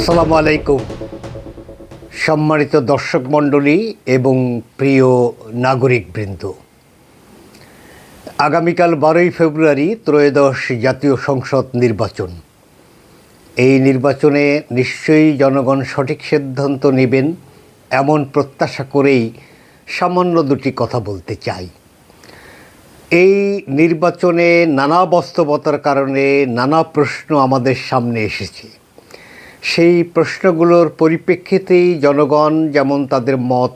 আসসালামু আলাইকুম। সম্মানিত দর্শক মণ্ডলী এবং প্রিয় নাগরিকবৃন্দ, আগামীকাল বারোই ফেব্রুয়ারি ত্রয়োদশ জাতীয় সংসদ নির্বাচন। এই নির্বাচনে নিশ্চয়ই জনগণ সঠিক সিদ্ধান্ত নেবেন এমন প্রত্যাশা করেই সামান্য দুটি কথা বলতে চাই। এই নির্বাচনে নানা বাস্তবতার কারণে নানা প্রশ্ন আমাদের সামনে এসেছে। সেই প্রশ্নগুলোর পরিপ্রেক্ষিতেই জনগণ যেমন তাদের মত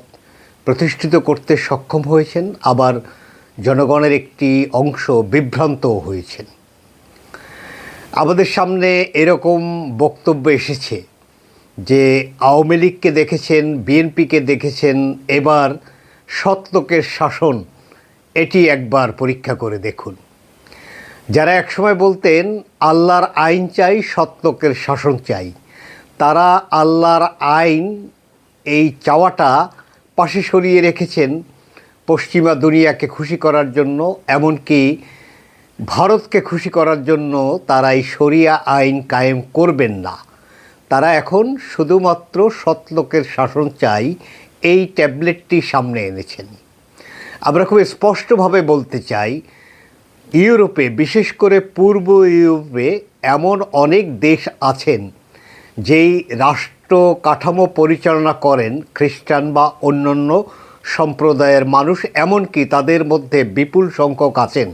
প্রতিষ্ঠিত করতে সক্ষম হয়েছেন, আবার জনগণের একটি অংশ বিভ্রান্তও হয়েছেন। আমাদের সামনে এরকম বক্তব্য এসেছে যে আওয়ামী লীগকে দেখেছেন, বিএনপিকে দেখেছেন, এবার সৎলোকের শাসন, এটি একবার পরীক্ষা করে দেখুন। যারা একসময় বলতেন, আল্লাহর আইন চাই সৎলোকের শাসন চাই। তারা আল্লাহর আইন এই চাওয়াটা পাশে সরিয়ে রেখেছেন পশ্চিমা দুনিয়াকে খুশি করার জন্য, এমনকি ভারতকে খুশি করার জন্য তারা এই শরিয়া আইন কায়েম করবেন না। তারা এখন শুধুমাত্র সৎলোকের শাসন চাই, এই ট্যাবলেটটি সামনে এনেছেন। আমরা খুব স্পষ্টভাবে বলতে চাই, ইউরোপে, বিশেষ করে পূর্ব ইউরোপে, এমন অনেক দেশ আছেন যেই রাষ্ট্র কাঠামো পরিচালনা করেন খ্রিস্টান বা অন্যান্য সম্প্রদায়ের মানুষ, এমনকি তাদের মধ্যে বিপুল সংখ্যক আছেন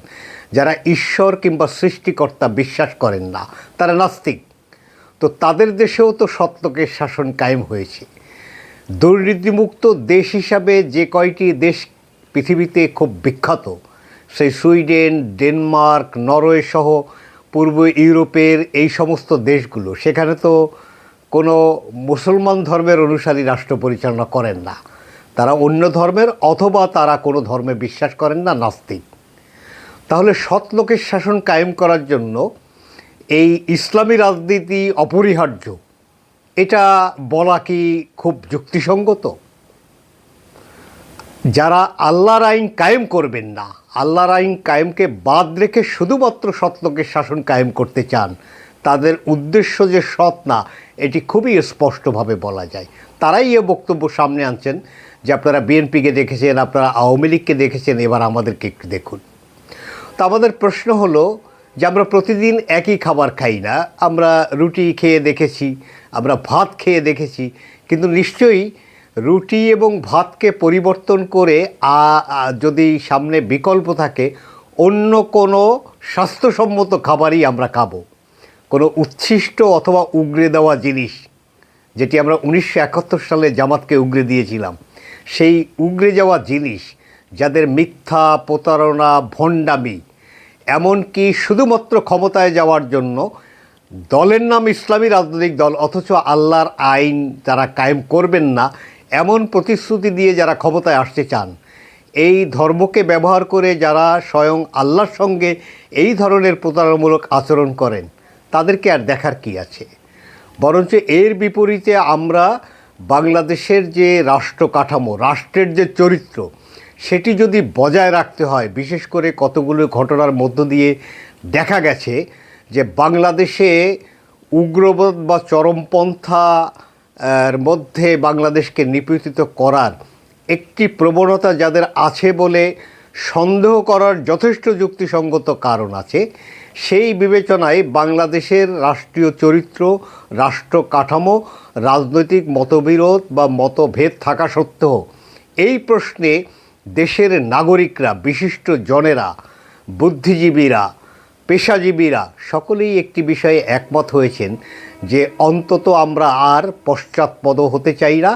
যারা ঈশ্বর কিংবা সৃষ্টিকর্তা বিশ্বাস করেন না। তারা নাস্তিক। তো তাদের দেশেও তো সত্যকের শাসন কায়েম হয়েছে। দুর্নীতিমুক্ত দেশ হিসাবে যে কয়টি দেশ পৃথিবীতে খুব বিখ্যাত, সেই সুইডেন, ডেনমার্ক, নরওয়ে সহ পূর্ব ইউরোপের এই সমস্ত দেশগুলো, সেখানে তো কোনো মুসলমান ধর্মের অনুসারী রাষ্ট্র পরিচালনা করেন না। তারা অন্য ধর্মের অথবা তারা কোনো ধর্মে বিশ্বাস করেন না, নাস্তিক। তাহলে সৎ লোকের শাসন কায়েম করার জন্য এই ইসলামী রাজনীতি অপরিহার্য। এটা বলা কি খুব যুক্তিসঙ্গত? যারা আল্লাহর আইন কায়েম করবেন না, আল্লাহর আইন কায়েমকে বাদ রেখে শুধুমাত্র সৎলোকের শাসন কায়েম করতে চান তাদের উদ্দেশ্য যে সৎ না, এটি খুবই স্পষ্টভাবে বলা যায়। তারাই এ বক্তব্য সামনে আনছেন যে আপনারা বিএনপিকে দেখেছেন, আপনারা আওয়ামী লীগকে দেখেছেন, এবার আমাদেরকে একটু দেখুন। তো আমাদের প্রশ্ন হলো যে আমরা প্রতিদিন একই খাবার খাই না, আমরা রুটি খেয়ে দেখেছি, আমরা ভাত খেয়ে দেখেছি, কিন্তু নিশ্চয়ই রুটি এবং ভাতকে পরিবর্তন করে যদি সামনে বিকল্প থাকে, অন্য কোনো স্বাস্থ্যসম্মত খাবারই আমরা খাব। কোনো উচ্ছিষ্ট অথবা উগরে দেওয়া জিনিস, যেটি আমরা উনিশশো একাত্তর সালে জামাতকে উগরে দিয়েছিলাম, সেই উগরে যাওয়া জিনিস যাদের মিথ্যা, প্রতারণা, ভণ্ডামি, এমনকি শুধুমাত্র ক্ষমতায় যাওয়ার জন্য দলের নাম ইসলামী রাজনৈতিক দল অথচ আল্লাহর আইন তারা কায়েম করবেন না, এমন প্রতিশ্রুতি দিয়ে যারা ক্ষমতায় আসতে চান, এই ধর্মকে ব্যবহার করে যারা স্বয়ং আল্লাহর সঙ্গে এই ধরনের প্রতারণামূলক আচরণ করেন। তাদেরকে আর দেখার কি আছে? বরঞ্চ এর বিপরীতে আমরা বাংলাদেশের যে রাষ্ট্র কাঠামো, রাষ্ট্রের যে চরিত্র, সেটি যদি বজায় রাখতে হয়, বিশেষ করে কতগুলো ঘটনার মধ্য দিয়ে দেখা গেছে যে বাংলাদেশে উগ্রবাদ বা চরমপন্থা মধ্যে বাংলাদেশকে নিপীড়িত করার একটি প্রবণতা যাদের আছে বলে সন্দেহ করার যথেষ্ট যুক্তিসঙ্গত কারণ আছে। সেই বিবেচনায় বাংলাদেশের রাষ্ট্রীয় চরিত্র, রাষ্ট্র কাঠামো, রাজনৈতিক মতবিরোধ বা মতভেদ থাকা সত্ত্বেও এই প্রশ্নে দেশের নাগরিকরা, বিশিষ্ট জনেরা, বুদ্ধিজীবীরা, পেশাজীবীরা সকলেই একটি বিষয়ে একমত হয়েছেন যে অন্তত আমরা আর পশ্চাৎপদ হতে চাই না,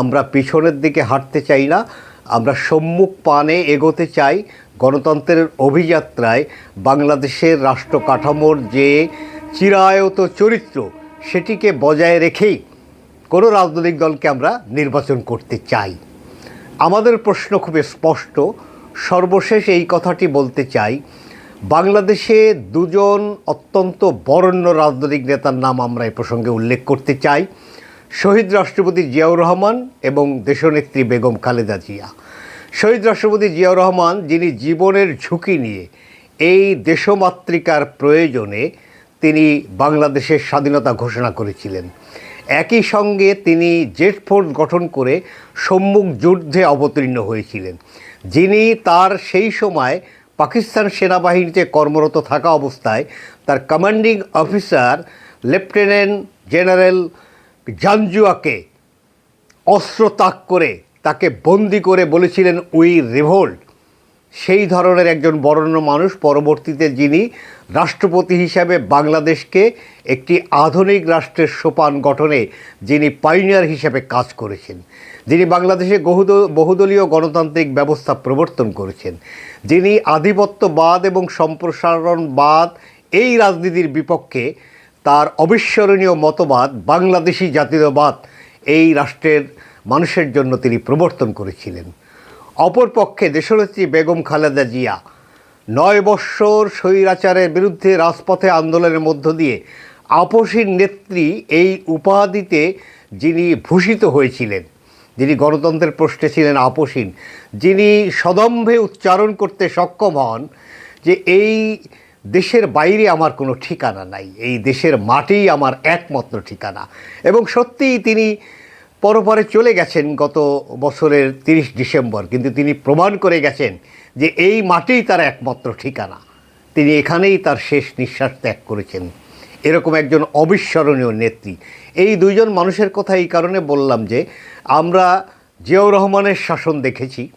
আমরা পিছনের দিকে হাঁটতে চাই না আমরা সম্মুখ পানে এগোতে চাই গণতন্ত্রের অভিযাত্রায় বাংলাদেশের রাষ্ট্র কাঠামোর যে চিরায়ত চরিত্র, সেটিকে বজায় রেখেই কোনো রাজনৈতিক দলকে আমরা নির্বাচন করতে চাই। আমাদের প্রশ্ন খুব স্পষ্ট। সর্বশেষ এই কথাটি বলতে চাই, বাংলাদেশে দুজন অত্যন্ত বরেণ্য রাজনৈতিক নেতার নাম আমরা এই প্রসঙ্গে উল্লেখ করতে চাই। শহীদ রাষ্ট্রপতি জিয়াউর রহমান এবং দেশনেত্রী বেগম খালেদা জিয়া। শহীদ রাষ্ট্রপতি জিয়াউর রহমান, যিনি জীবনের ঝুঁকি নিয়ে এই দেশমাতৃকার প্রয়োজনে তিনি বাংলাদেশের স্বাধীনতা ঘোষণা করেছিলেন। একই সঙ্গে তিনি জেট ফোর্স গঠন করে সম্মুখ যুদ্ধে অবতীর্ণ হয়েছিলেন, যিনি তার সেই সময় পাকিস্তান সেনাবাহিনীতে কর্মরত থাকা অবস্থায় তার কমান্ডিং অফিসার লেফটেন্যান্ট জেনারেল জানজুয়াকে অস্ত্র তাক করে তাকে বন্দি করে বলেছিলেন উই রিভোল্ট। সেই ধরনের একজন বরেণ্য মানুষ পরবর্তীতে যিনি রাষ্ট্রপতি হিসাবে বাংলাদেশকে একটি আধুনিক রাষ্ট্রের সোপান গঠনে যিনি পাইনিয়ার হিসাবে কাজ করেছেন, যিনি বাংলাদেশে বহুদ, বহুদলীয় গণতান্ত্রিক ব্যবস্থা প্রবর্তন করেছেন, যিনি আধিপত্যবাদ এবং সম্প্রসারণবাদ এই রাজনীতির বিপক্ষে তার অবিস্মরণীয় মতবাদ, বাংলাদেশি জাতীয়বাদ এই রাষ্ট্রের মানুষের জন্য তিনি প্রবর্তন করেছিলেন। অপরপক্ষে দেশনেত্রী বেগম খালেদা জিয়া নয় বৎসর স্বৈরাচারের বিরুদ্ধে রাজপথে আন্দোলনের মধ্য দিয়ে আপসীর নেত্রী এই উপাধিতে যিনি ভূষিত হয়েছিলেন, যিনি গণতন্ত্রের প্রশ্নে ছিলেন আপসীন যিনি সদম্ভে উচ্চারণ করতে সক্ষম হন যে এই দেশের বাইরে আমার কোনো ঠিকানা নাই। এই দেশের মাটিই আমার একমাত্র ঠিকানা। এবং সত্যিই তিনি পরপরে চলে গেছেন গত বছরের তিরিশ ডিসেম্বর। কিন্তু তিনি প্রমাণ করে গেছেন যে এই মাটিই তার একমাত্র ঠিকানা। তিনি এখানেই তার শেষ নিঃশ্বাস ত্যাগ করেছেন। এরকম একজন অবিস্মরণীয় নেত্রী। এই দুইজন মানুষের কথা এই কারণে বললাম যে, আমরা জিয়াউর রহমানের শাসন দেখেছি,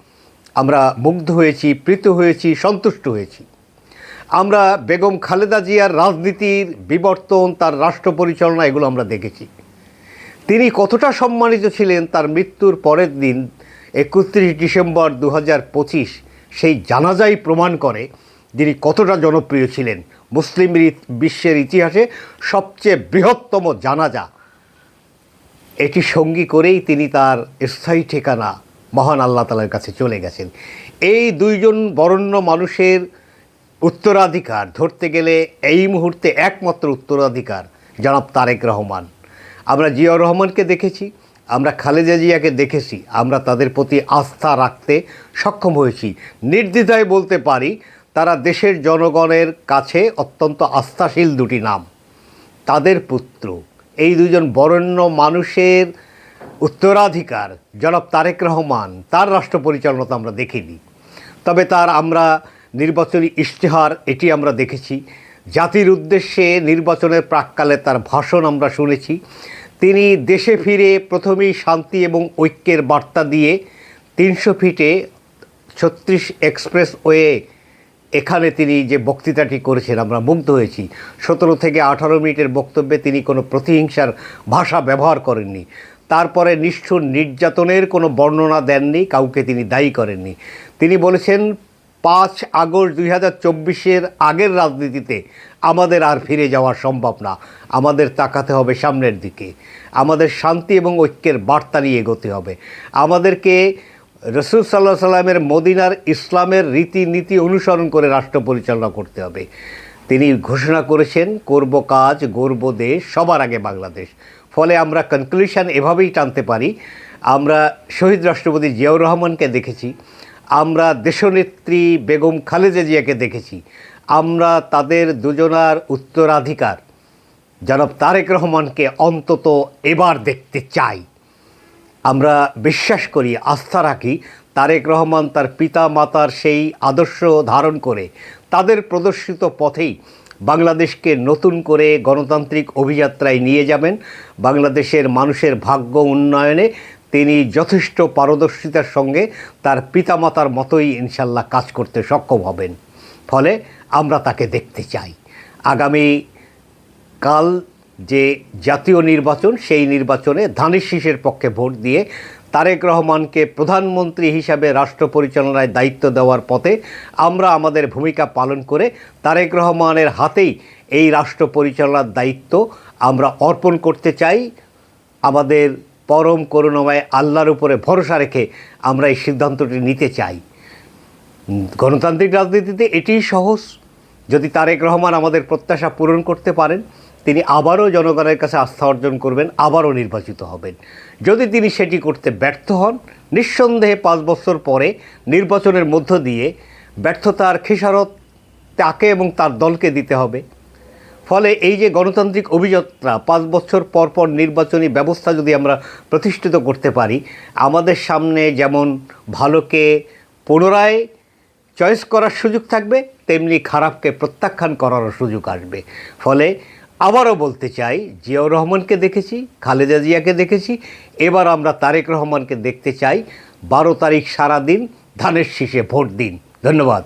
আমরা মুগ্ধ হয়েছি, প্রীত হয়েছি, সন্তুষ্ট হয়েছি। আমরা বেগম খালেদা জিয়ার রাজনীতির বিবর্তন, তার রাষ্ট্র পরিচালনা, এগুলো আমরা দেখেছি। তিনি কতটা সম্মানিত ছিলেন, তার মৃত্যুর পরের দিন, একত্রিশ ডিসেম্বর দু পঁচিশ, সেই জানাজাই প্রমাণ করে যিনি কতটা জনপ্রিয় ছিলেন। মুসলিম বিশ্বের ইতিহাসে সবচেয়ে বৃহত্তম জানাজা। এটি সঙ্গী করেই তিনি তার স্থায়ী ঠিকানা মহান আল্লাহ তালার কাছে চলে গেছেন। এই দুইজন বরণ্য মানুষের উত্তরাধিকার ধরতে গেলে এই মুহূর্তে একমাত্র উত্তরাধিকার, জনাব তারেক রহমান। আমরা জিয়াউর রহমানকে দেখেছি, আমরা খালেদা জিয়াকে দেখেছি, আমরা তাদের প্রতি আস্থা রাখতে সক্ষম হয়েছি। নির্দ্বিধায় বলতে পারি, তারা দেশের জনগণের কাছে অত্যন্ত আস্থাশীল দুটি নাম। তাদের পুত্র, এই দুজন বরেণ্য মানুষের উত্তরাধিকার, জনাব তারেক রহমান, তার রাষ্ট্র পরিচালনা তো আমরা দেখিনি। তবে তার আমরা নির্বাচনী ইশতেহার, এটি আমরা দেখেছি। জাতির উদ্দেশ্যে নির্বাচনের প্রাককালে তার ভাষণ আমরা শুনেছি। তিনি দেশে ফিরে প্রথমেই শান্তি এবং ঐক্যের বার্তা দিয়ে তিনশো ফিটে ছত্রিশ এক্সপ্রেস ওয়ে এখানে তিনি যে বক্তৃতাটি করেছেন, আমরা মুগ্ধ হয়েছি। সতেরো থেকে আঠারো মিনিটের বক্তব্যে তিনি কোনো প্রতিহিংসার ভাষা ব্যবহার করেননি। তারপরে নিষ্ঠুর নির্যাতনের কোনো বর্ণনা দেননি, কাউকে তিনি দায়ী করেননি। তিনি বলেছেন পাঁচ আগস্ট দুই হাজার চব্বিশের আগের রাজনীতিতে আমাদের আর ফিরে যাওয়া সম্ভব না। আমাদের তাকাতে হবে সামনের দিকে। আমাদের শান্তি এবং ঐক্যের বার্তা নিয়ে এগোতে হবে। আমাদেরকে রসুল সাল্লাহ সাল্লামের মদিনার ইসলামের রীতিনীতি অনুসরণ করে রাষ্ট্র পরিচালনা করতে হবে। তিনি ঘোষণা করেছেন, করব কাজ গর্ব দেশ, সবার আগে বাংলাদেশ। ফলে আমরা কনক্লুশন এভাবেই টানতে পারি। আমরা শহীদ রাষ্ট্রপতি জিয়াউর রহমানকে দেখেছি। আমরা দেশনেত্রী বেগম খালেদা জিয়াকে দেখেছি। আমরা তাদের দুজনার উত্তরাধিকার। জনাব তারেক রহমানকে অন্তত এবার দেখতে চাই। আমরা বিশ্বাস করি, আস্থা রাখি, তারেক রহমান তার পিতা মাতার সেই আদর্শ ধারণ করে তাদের প্রদর্শিত পথেই বাংলাদেশকে নতুন করে গণতান্ত্রিক অভিযাত্রায় নিয়ে যাবেন। বাংলাদেশের মানুষের ভাগ্য উন্নয়নে তিনি যথেষ্ট পারদর্শিতার সঙ্গে তার পিতামাতার মতোই ইনশাল্লাহ কাজ করতে সক্ষম হবেন। ফলে আমরা তাকে দেখতে চাই। আগামী কাল যে জাতীয় নির্বাচন, সেই নির্বাচনে ধানের শীষের পক্ষে ভোট দিয়ে তারেক রহমানকে প্রধানমন্ত্রী হিসাবে রাষ্ট্র পরিচালনায় দায়িত্ব দেওয়ার পথে আমরা আমাদের ভূমিকা পালন করে তারেক রহমানের হাতেই এই রাষ্ট্র পরিচালনার দায়িত্ব আমরা অর্পণ করতে চাই। আমাদের পরম করুণাময় আল্লাহর উপরে ভরসা রেখে আমরা এই সিদ্ধান্তটি নিতে চাই। গণতান্ত্রিক রাজনীতিতে এটিই সহজ। যদি তারেক রহমান আমাদের প্রত্যাশা পূরণ করতে পারেন, তিনি আবারও জনগণের কাছে আস্থা অর্জন করবেন, আবারও নির্বাচিত হবেন। যদি তিনি সেটি করতে ব্যর্থ হন, নিঃসন্দেহে পাঁচ বছর পরে নির্বাচনের মধ্য দিয়ে ব্যর্থতার খেসারত তাকে এবং তার দলকে দিতে হবে। ফলে এই যে গণতান্ত্রিক অভিযাত্রা পাঁচ বছর পর পর নির্বাচনী ব্যবস্থা যদি আমরা প্রতিষ্ঠিত করতে পারি, আমাদের সামনে যেমন ভালোকে পুনরায় চয়েস করার সুযোগ থাকবে, তেমনি খারাপকে প্রত্যাখ্যান করারও সুযোগ আসবে। ফলে আবারও বলতে চাই, জিয়াউর রহমানকে দেখেছি, খালেদা জিয়াকে দেখেছি, এবার আমরা তারেক রহমানকে দেখতে চাই, বারো তারিখ সারা দিন, ধানের শীষে ভোট দিন। ধন্যবাদ।